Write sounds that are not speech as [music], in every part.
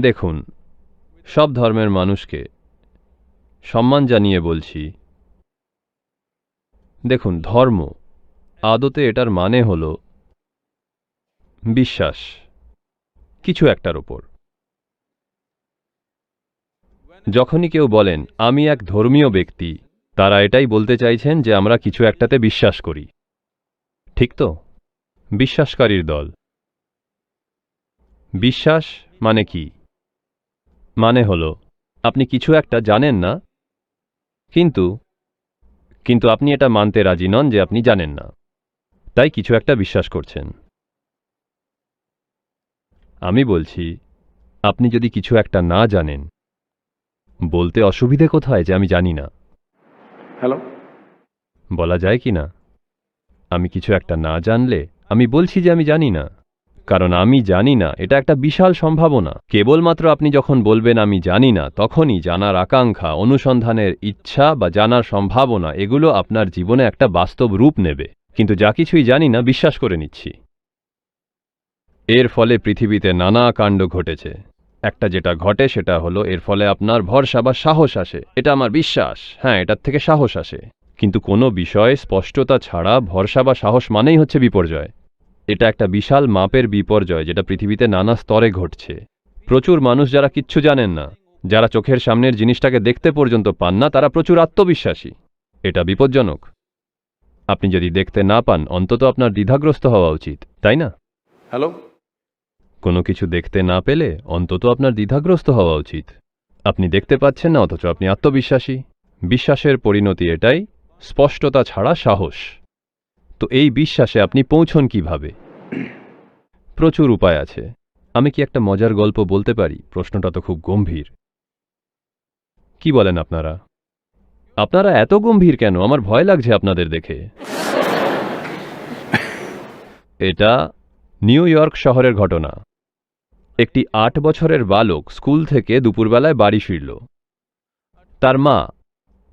দেখুন, সব ধর্মের মানুষকে সম্মান জানিয়ে বলছি। দেখুন, ধর্ম আদতে এটার মানে হল বিশ্বাস, কিছু একটার ওপর। যখনই কেউ বলেন, আমি এক ধর্মীয় ব্যক্তি, তারা এটাই বলতে চাইছেন যে আমরা কিছু একটাতে বিশ্বাস করি। ঠিক তো? বিশ্বাসকারীর দল। বিশ্বাস মানে কি? মানে হলো আপনি কিছু একটা জানেন না? কিন্তু কিন্তু আপনি এটা মানতে রাজি নন যে আপনি জানেন না। তাই কিছু একটা বিশ্বাস করছেন। আমি বলছি আপনি যদি কিছু একটা না জানেন বলতে অসুবিধে কোথায় যে আমি জানি না? হ্যালো? বলা যায় কি না? আমি কিছু একটা না জানলে আমি বলছি যে আমি জানি না। কারণ আমি জানি না, এটা একটা বিশাল সম্ভাবনা। কেবলমাত্র আপনি যখন বলবেন, আমি জানি না, তখনই জানার আকাঙ্ক্ষা, অনুসন্ধানের ইচ্ছা বা জানার সম্ভাবনা, এগুলো আপনার জীবনে একটা বাস্তব রূপ নেবে। কিন্তু যা কিছুই জানি না, বিশ্বাস করে নিচ্ছি। এর ফলে পৃথিবীতে নানা কাণ্ড ঘটেছে। একটা যেটা ঘটে, সেটা হলো এর ফলে আপনার ভরসা বা সাহস আসে। এটা আমার বিশ্বাস। হ্যাঁ এটার থেকে সাহস আসে। কিন্তু কোনো বিষয়ে স্পষ্টতা ছাড়া ভরসা বা সাহস মানেই হচ্ছে বিপর্যয়। এটা একটা বিশাল মাপের বিপর্যয় যেটা পৃথিবীতে নানা স্তরে ঘটছে। প্রচুর মানুষ যারা কিচ্ছু জানেন না যারা চোখের সামনের জিনিসটাকে দেখতে পর্যন্ত পান না তারা প্রচুর আত্মবিশ্বাসী। এটা বিপজ্জনক। আপনি যদি দেখতে না পান অন্তত আপনার দ্বিধাগ্রস্ত হওয়া উচিত তাই না? হ্যালো? কোনো কিছু দেখতে না পেলে অন্তত আপনার দ্বিধাগ্রস্ত হওয়া উচিত। আপনি দেখতে পাচ্ছেন না অথচ আপনি আত্মবিশ্বাসী। বিশ্বাসের পরিণতি এটাই স্পষ্টতা ছাড়া সাহস। তো এই বিশ্বাসে আপনি পৌঁছন কীভাবে? প্রচুর উপায় আছে। আমি কি একটা মজার গল্প বলতে পারি? প্রশ্নটা তো খুব গম্ভীর। কি বলেন আপনারা? আপনারা এত গম্ভীর কেন? আমার ভয় লাগছে আপনাদের দেখে। এটা নিউ ইয়র্ক শহরের ঘটনা। একটি আট বছরের বালক স্কুল থেকে দুপুরবেলায় বাড়ি ফিরল। তার মা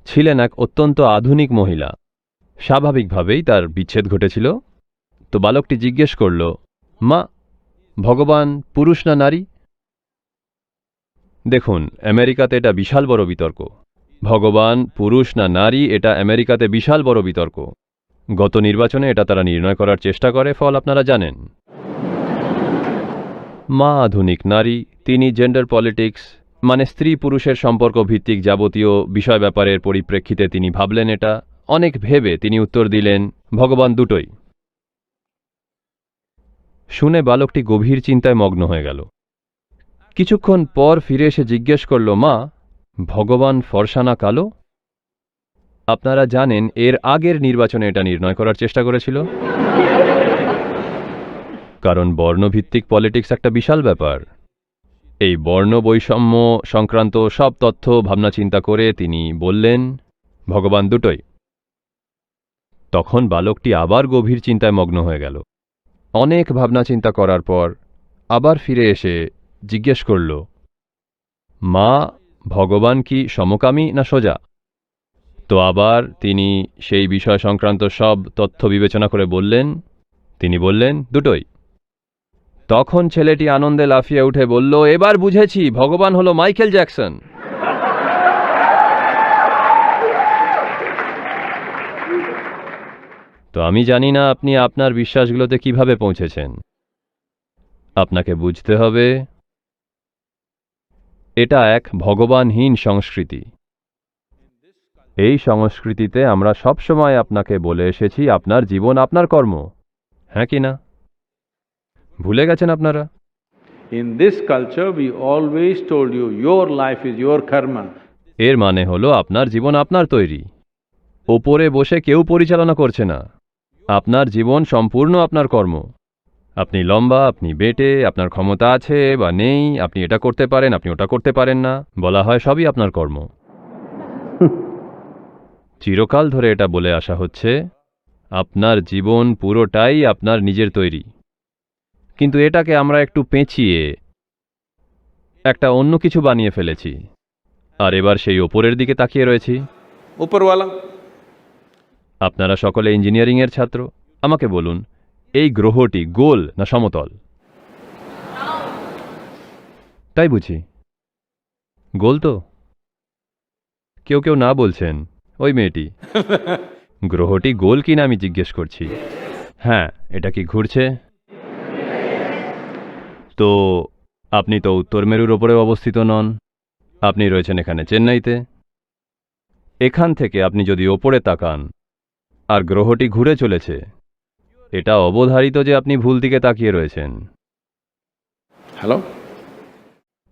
ছিলেন এক অত্যন্ত আধুনিক মহিলা। স্বাভাবিকভাবেই তার বিচ্ছেদ ঘটেছিল। তো বালকটি জিজ্ঞেস করল, মা, ভগবান পুরুষ না নারী? দেখুন, আমেরিকাতে এটা বিশাল বড় বিতর্ক। ভগবান পুরুষ না নারী, এটা আমেরিকাতে বিশাল বড় বিতর্ক। গত নির্বাচনে এটা তারা নির্ণয় করার চেষ্টা করে, ফল আপনারা জানেন। মা আধুনিক নারী, তিনি জেন্ডার পলিটিক্স মানে স্ত্রী পুরুষের সম্পর্ক ভিত্তিক যাবতীয় বিষয় ব্যাপারের পরিপ্রেক্ষিতে তিনি ভাবলেন এটা। অনেক ভেবে তিনি উত্তর দিলেন, ভগবান দুটোই। শুনে বালকটি গভীর চিন্তায় মগ্ন হয়ে গেল। কিছুক্ষণ পর ফিরে এসে জিজ্ঞেস করল, মা, ভগবান ফরসানা কালো? আপনারা জানেন, এর আগের নির্বাচনে এটা নির্ণয় করার চেষ্টা করেছিল। কারণ বর্ণভিত্তিক পলিটিক্স একটা বিশাল ব্যাপার। এই বর্ণ বৈষম্য সংক্রান্ত সব তথ্য, ভাবনা, চিন্তা করে তিনি বললেন, ভগবান দুটোই। তখন বালকটি আবার গভীর চিন্তায় মগ্ন হয়ে গেল। অনেক ভাবনা চিন্তা করার পর আবার ফিরে এসে জিজ্ঞেস করল, মা, ভগবান কি সমকামী না সোজা? তো আবার তিনি সেই বিষয় সংক্রান্ত সব তথ্য বিবেচনা করে বললেন, তিনি বললেন দুটোই। তখন ছেলেটি আনন্দে লাফিয়ে উঠে বলল, এবার বুঝেছি, ভগবান হলো মাইকেল জ্যাকসন। তো আমি জানি না আপনি আপনার বিশ্বাসগুলোতে কীভাবে পৌঁছেছেন। আপনাকে বুঝতে হবে এটা এক ভগবানহীন সংস্কৃতি। এই সংস্কৃতিতে আমরা সবসময় আপনাকে বলে এসেছি আপনার জীবন আপনার কর্ম। হ্যাঁ কি না? ভুলে গেছেন আপনারা? In this culture we always told you, your life is your karma. এর মানে হলো আপনার জীবন আপনার তৈরি। ওপরে বসে কেউ পরিচালনা করছে না। আপনার জীবন সম্পূর্ণ আপনার কর্ম। আপনি লম্বা আপনি বেটে আপনার ক্ষমতা আছে বা নেই আপনি এটা করতে পারেন আপনি ওটা করতে পারেন না বলা হয় সবই আপনার কর্ম। [laughs] চিরকাল ধরে এটা বলে আসা হচ্ছে আপনার জীবন পুরোটাই আপনার নিজের তৈরি। কিন্তু এটাকে আমরা একটু পেঁচিয়ে একটা অন্য কিছু বানিয়ে ফেলেছি। আর এবার সেই ওপরের দিকে তাকিয়ে রয়েছি। wala. আপনারা সকলে ইঞ্জিনিয়ারিংয়ের ছাত্র। আমাকে বলুন এই গ্রহটি গোল না সমতল? তাই বুঝি। গোল তো। কেউ কেউ না বলছেন ওই মেয়েটি। [laughs] গ্রহটি গোল কিনা আমি জিজ্ঞেস করছি। হ্যাঁ এটা কি ঘুরছে? তো আপনি তো উত্তর মেরুর ওপরে অবস্থিত নন। আপনি রয়েছেন এখানে চেন্নাইতে। এখান থেকে আপনি যদি ওপরে তাকান আর গ্রহটি ঘুরে চলেছে। এটা অবধারিত যে আপনি ভুল দিকে তাকিয়ে রয়েছেন। হ্যালো?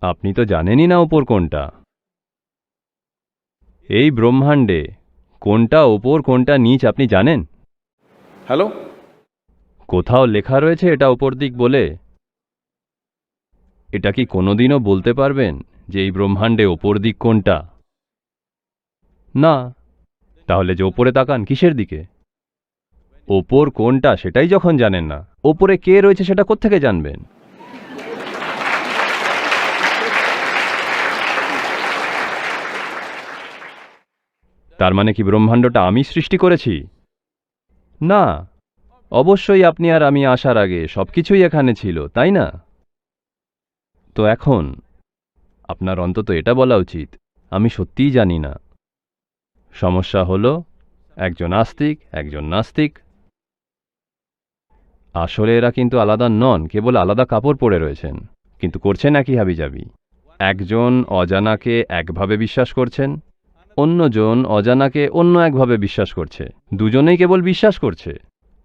আপনি তো জানেনই না ওপর কোনটা। এই ব্রহ্মাণ্ডে কোনটা ওপর কোনটা নিচ আপনি জানেন? হ্যালো? কোথাও লেখা রয়েছে এটা ওপর দিক বলে। এটা কি কোনোদিনও বলতে পারবেন যে এই ব্রহ্মাণ্ডে ওপর দিক কোনটা? না তাহলে যে ওপরে তাকান, কিসের দিকে? ওপর কোনটা সেটাই যখন জানেন না, ওপরে কে রয়েছে সেটা কোত্থেকে জানবেন? তার মানে কি ব্রহ্মাণ্ডটা আমি সৃষ্টি করেছি? না, অবশ্যই আপনি আর আমি আসার আগে সবকিছুই এখানে ছিল, তাই না? তো এখন, আপনার অন্তত এটা বলা উচিত, আমি সত্যিই জানি না। সমস্যা হল, একজন আস্তিক, একজন নাস্তিক। আসলে এরা কিন্তু আলাদা নন, কেবল আলাদা কাপড় পরে রয়েছেন। কিন্তু করছেন একই হাবিজাবি। একজন অজানাকে একভাবে বিশ্বাস করছেন, অন্যজন অজানাকে অন্য একভাবে বিশ্বাস করছে। দুজনেই কেবল বিশ্বাস করছে।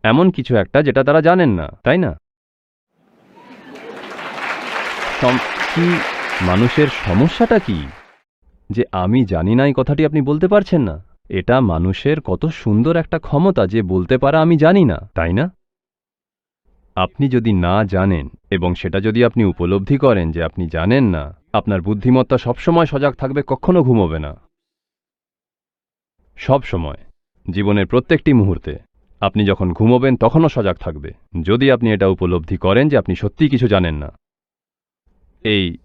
এমন কিছু একটা যেটা তারা জানেন না, তাই না? কি মানুষের সমস্যাটা কি? যে আমি জানি না এই কথাটি আপনি বলতে পারছেন না। এটা মানুষের কত সুন্দর একটা ক্ষমতা যে বলতে পারা আমি জানি না, তাই না? আপনি যদি না জানেন এবং সেটা যদি আপনি উপলব্ধি করেন যে আপনি জানেন না, আপনার বুদ্ধিমত্তা সবসময় সজাগ থাকবে, কখনো ঘুমোবে না। সব সময় জীবনের প্রত্যেকটি মুহূর্তে। আপনি যখন ঘুমোবেন, তখনও সজাগ থাকবে। যদি আপনি এটা উপলব্ধি করেন যে আপনি সত্যিই কিছু জানেন না। এই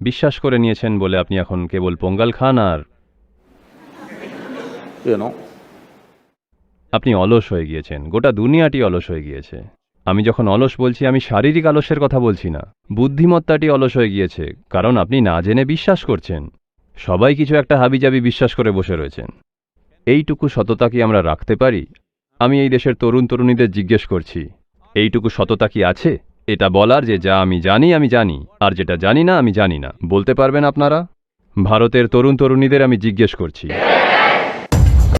বিশ্বাস করে নিয়েছেন বলে আপনি এখন কেবল পঙ্গাল খান আর আপনি অলস হয়ে গিয়েছেন। গোটা দুনিয়াটি অলস হয়ে গিয়েছে। আমি যখন অলস বলছি আমি শারীরিক আলসের কথা বলছি না। বুদ্ধিমত্তাটি অলস হয়ে গিয়েছে কারণ আপনি না জেনে বিশ্বাস করছেন। সবাই কিছু একটা হাবিজাবি বিশ্বাস করে বসে রয়েছেন। এইটুকু সততা কি আমরা রাখতে পারি? আমি এই দেশের তরুণ তরুণীদের জিজ্ঞেস করছি এইটুকু সততা কি আছে? এটা বলার যে যা আমি জানি আমি জানি, আর যেটা জানি না, আমি জানি না। বলতে পারবেন আপনারা? ভারতের তরুণ তরুণীদের আমি জিজ্ঞেস করছি।